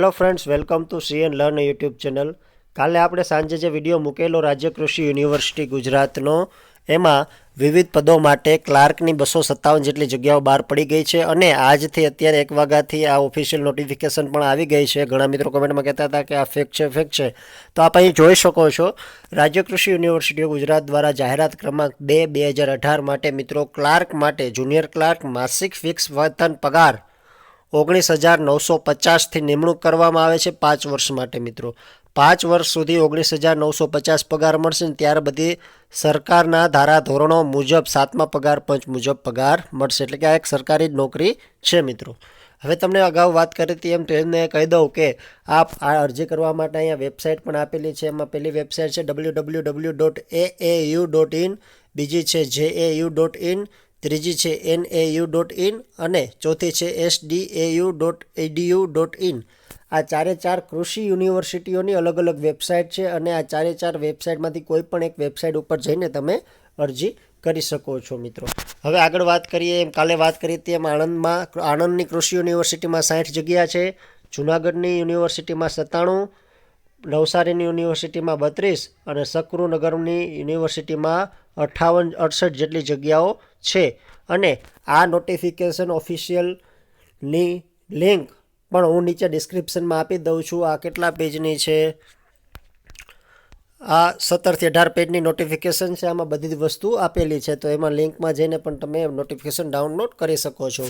Hello friends welcome to CN learn YouTube channel કાલે આપણે સાંજે જે વીડિયો મૂકેલો રાજ્ય કૃષિ યુનિવર્સિટી ગુજરાતનો, એમાં વિવિધ પદો માટે ક્લાર્કની બસો સત્તાવન જેટલી જગ્યાઓ બહાર પડી ગઈ છે અને આજથી અત્યારે એક વાગ્યાથી આ ઓફિશિયલ નોટિફિકેશન પણ આવી ગઈ છે. ઘણા મિત્રો કમેન્ટમાં કહેતા હતા કે આ ફેક છે ફેક છે. તો આપ અહીં જોઈ શકો છો, રાજ્ય કૃષિ યુનિવર્સિટીઓ ગુજરાત દ્વારા જાહેરાત ક્રમાંક બે બે હજાર અઢાર માટે મિત્રો ક્લાર્ક માટે, જુનિયર ક્લાર્ક, માસિક ફિક્સ વર્તન, પગાર ઓગણીસ હજાર નવસો પચાસથી નિમણૂક કરવામાં આવે છે પાંચ વર્ષ માટે, મિત્રો. પાંચ વર્ષ સુધી ઓગણીસ હજાર નવસો પચાસ પગાર મળશે ને ત્યાર બધી સરકારના ધારા ધોરણો મુજબ સાતમા પગાર, પંચ મુજબ પગાર મળશે. એટલે કે આ એક સરકારી નોકરી છે, મિત્રો. હવે તમને અગાઉ વાત કરી હતી એમ તો એમને કહી દઉં કે આપ આ અરજી કરવા માટે અહીંયા વેબસાઇટ પણ આપેલી છે. એમાં પહેલી વેબસાઇટ છે W W W dot A A U dot in બીજી છે J A U dot in ત્રીજી છે N A U dot in અને ચોથી છે S D A U dot edu dot in આ ચારે ચાર કૃષિ યુનિવર્સિટીઓની અલગ અલગ વેબસાઇટ છે અને આ ચારે ચાર વેબસાઇટમાંથી કોઈ પણ એક વેબસાઇટ ઉપર જઈને તમે અરજી કરી શકો છો મિત્રો. હવે આગળ વાત કરીએ, એમ કાલે વાત કરી હતી એમ આણંદમાં, આણંદની કૃષિ યુનિવર્સિટીમાં સાઠ જગ્યા છે, જુનાગઢની યુનિવર્સિટીમાં સત્તાણું નવસારીની યુનિવર્સિટીમાં બત્રીસ અને સકરુનગરની યુનિવર્સિટીમાં અઠ્ઠાવન અડસઠ જેટલી જગ્યાઓ છે. અને આ નોટિફિકેશન ઓફિશિયલની લિંક પણ હું નીચે ડિસ્ક્રિપ્શનમાં આપી દઉં છું. આ કેટલા પેજની છે? આ સત્તરથી અઢાર પેજની નોટિફિકેશન છે, આમાં બધી જ વસ્તુ આપેલી છે. તો એમાં લિંકમાં જઈને પણ તમે નોટિફિકેશન ડાઉનલોડ કરી શકો છો.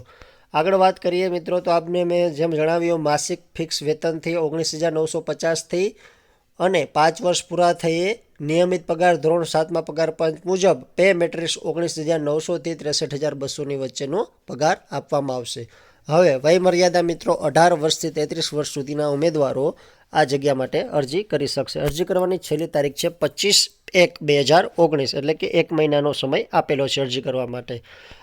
આગળ વાત કરીએ મિત્રો, તો આપને મેં જેમ જણાવ્યું, માસિક ફિક્સ વેતનથી ઓગણીસ હજાર નવસો પચાસથી અને પાંચ વર્ષ પૂરા થઈએ નિયમિત પગાર ધોરણ સાતમા પગાર પંચ મુજબ પે મેટ્રિક્સ ઓગણીસ હજાર નવસોથી ત્રેસઠ હજાર બસોની વચ્ચેનો પગાર આપવામાં આવશે. હવે વયમર્યાદા મિત્રો અઢાર વર્ષથી તેત્રીસ વર્ષ સુધીના ઉમેદવારો આ જગ્યા માટે અરજી કરી શકશે. અરજી કરવાની છેલ્લી તારીખ છે પચીસ એક બે હજાર ઓગણીસ, એટલે કે એક મહિનાનો સમય આપેલો છે અરજી કરવા માટે.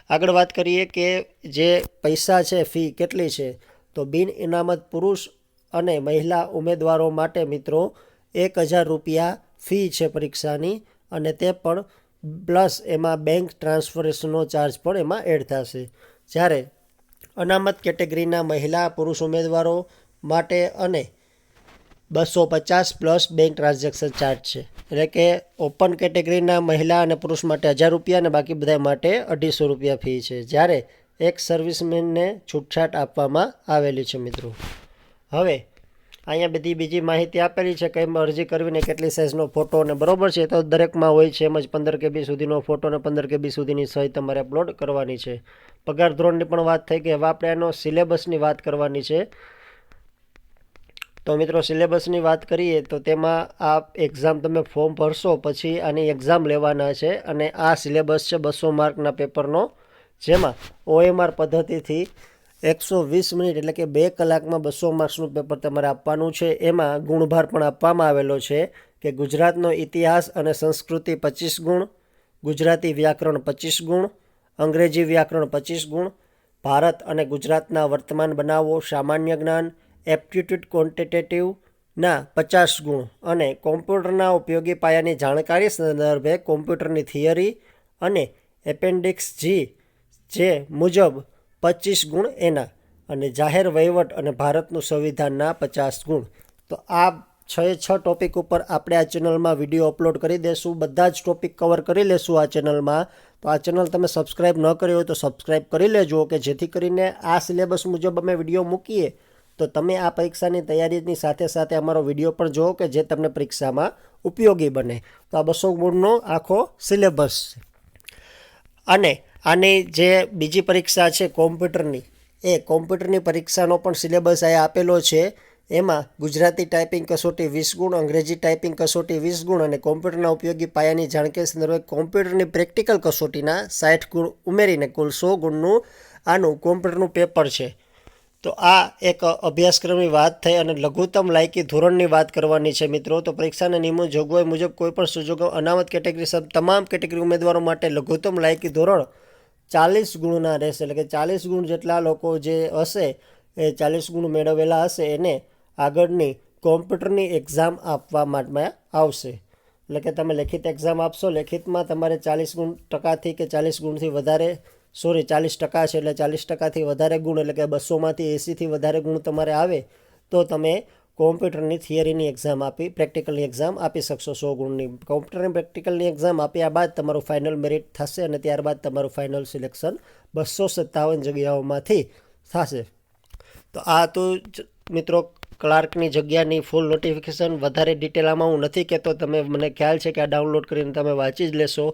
આગળ વાત કરીએ કે જે પૈસા છે, ફી કેટલી છે, તો બિન ઇનામત પુરુષ અને મહિલા ઉમેદવારો માટે મિત્રો એક હજાર રૂપિયા ફી છે પરીક્ષાની, અને તે પણ પ્લસ એમાં બેંક ટ્રાન્સફરેશનનો ચાર્જ પણ એમાં એડ થશે. જ્યારે અનામત કેટેગરીના મહિલા, પુરુષ ઉમેદવારો માટે અને બસો પચાસ પ્લસ બેંક ટ્રાન્ઝેક્શન ચાર્જ છે. એટલે કે ઓપન કેટેગરીના મહિલા અને પુરુષ માટે હજાર રૂપિયા અને બાકી બધા માટે અઢીસો રૂપિયા ફી છે. જ્યારે એક સર્વિસમેનને છૂટછાટ આપવામાં આવેલી છે મિત્રો. હવે અહીંયા બધી બીજી માહિતી આપેલી છે કઈ અરજી કરવી ને કેટલી સાઇઝનો ફોટો અને બરોબર છે. તો દરેકમાં હોય છે, એમ જ પંદર કેબી સુધીનો ફોટો અને પંદર કેબી સુધીની સહી તમારે અપલોડ કરવાની છે. પગાર ધોરણની પણ વાત થઈ કે હવે આપણે એનો સિલેબસની વાત કરવાની છે. તો મિત્રો સિલેબસની વાત કરીએ તો તેમાં આ એક્ઝામ તમે ફોર્મ ભરશો પછી આની એક્ઝામ લેવાના છે અને આ સિલેબસ છે બસો માર્કના પેપરનો જેમાં ઓએમઆર પદ્ધતિથી એકસો વીસ મિનિટ એટલે કે બે કલાકમાં બસો માર્ક્સનું પેપર તમારે આપવાનું છે. એમાં ગુણભાર પણ આપવામાં આવેલો છે કે ગુજરાતનો ઇતિહાસ અને સંસ્કૃતિ પચીસ ગુણ, ગુજરાતી વ્યાકરણ પચીસ ગુણ, અંગ્રેજી વ્યાકરણ પચીસ ગુણ, ભારત અને ગુજરાતના વર્તમાન બનાવો, સામાન્ય જ્ઞાન, એપ્ટિટ્યૂડ ક્વોન્ટિટેટિવના પચાસ ગુણ અને કોમ્પ્યુટરના ઉપયોગી પાયાની જાણકારી સંદર્ભે કોમ્પ્યુટરની થિયરી અને એપેન્ડિક્સ જી જે મુજબ પચીસ ગુણ એના અને જાહેર વહીવટ અને ભારતનું સંવિધાનના પચાસ ગુણ. તો આ છ એ છ ટોપિક ઉપર આપણે આ ચેનલમાં વીડિયો અપલોડ કરી દઈશું બધા જ ટોપિક કવર કરી લેશું આ ચેનલમાં. તો આ ચેનલ તમે સબસ્ક્રાઈબ ન કરી હોય તો સબસ્ક્રાઈબ કરી લેજો કે જેથી કરીને આ સિલેબસ મુજબ અમે વીડિયો મૂકીએ. તો તમે આ પરીક્ષાની તૈયારીની સાથે સાથે અમારો વીડિયો પણ જુઓ કે જે તમને પરીક્ષામાં ઉપયોગી બને. તો આ બસો ગુણનો આખો સિલેબસ છે. અને આની જે બીજી પરીક્ષા છે કોમ્પ્યુટરની, એ કોમ્પ્યુટરની પરીક્ષાનો પણ સિલેબસ અહીંયા આપેલો છે. એમાં ગુજરાતી ટાઈપિંગ કસોટી વીસ ગુણ, અંગ્રેજી ટાઈપિંગ કસોટી વીસ ગુણ અને કોમ્પ્યુટરના ઉપયોગી પાયાની જાણકારી સંદર્ભે કોમ્પ્યુટરની પ્રેક્ટિકલ કસોટીના સાઠ ગુણ ઉમેરીને કુલ સો ગુણનું આનું કોમ્પ્યુટરનું પેપર છે. તો આ એક અભ્યાસક્રમની વાત થઈ અને લઘુત્તમ લાયકી ધોરણની વાત કરવાની છે મિત્રો. તો પરીક્ષાના નિયમો જોગવાઈ મુજબ કોઈપણ સુજોગો અનામત કેટેગરી તમામ કેટેગરી ઉમેદવારો માટે લઘુત્તમ લાયકી ધોરણ ચાલીસ ગુણના રહેશે. એટલે કે ચાલીસ ગુણ જેટલા લોકો જે હશે, એ ચાલીસ ગુણ મેળવેલા હશે, એને આગળની કોમ્પ્યુટરની એક્ઝામ આપવા માટે આવશે. એટલે કે તમે લેખિત એક્ઝામ આપશો. લેખિતમાં તમારે ચાલીસ ગુણ ટકાથી કે ચાલીસ ગુણથી વધારે સોરી ચાલીસ ટકા છે, એટલે ચાલીસ ટકાથી વધારે ગુણ, એટલે કે બસોમાંથી એંસીથી વધારે ગુણ તમારે આવે, તો તમે કોમ્પ્યુટરની થિયરીની એક્ઝામ આપી, પ્રેક્ટિકલની એક્ઝામ આપી શકશો સો ગુણની. કોમ્પ્યુટરની પ્રેક્ટિકલની એક્ઝામ આપ્યા બાદ તમારું ફાઇનલ મેરિટ થશે અને ત્યારબાદ તમારું ફાઇનલ સિલેક્શન બસો સત્તાવન જગ્યાઓમાંથી થશે. તો આ તો મિત્રો ક્લાર્કની જગ્યાની ફૂલ નોટિફિકેશન વધારે ડિટેલમાં હું નથી કહેતો. તમે મને ખ્યાલ છે કે આ ડાઉનલોડ કરીને તમે વાંચી જ લેશો.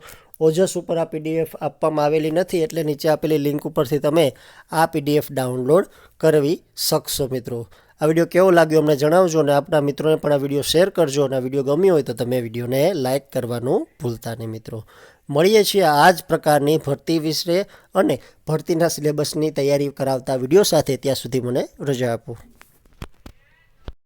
ઓજસ ઉપર આ પીડીએફ આપવામાં આવેલી નથી, એટલે નીચે આપેલી લિંક ઉપરથી તમે આ પીડીએફ ડાઉનલોડ કરવી શકશો મિત્રો. આ વીડિયો કેવો લાગ્યો અમને જણાવજો અને આપણા મિત્રોને પણ આ વીડિયો શેર કરજો અને આ વીડિયો ગમ્યો હોય તો તમે વિડીયોને લાઇક કરવાનું ભૂલતા નહીં મિત્રો. મળીએ છીએ આ જ પ્રકારની ભરતી વિશે અને ભરતીના સિલેબસની તૈયારી કરાવતા વીડિયો સાથે. ત્યાં સુધી મને રજા આપો.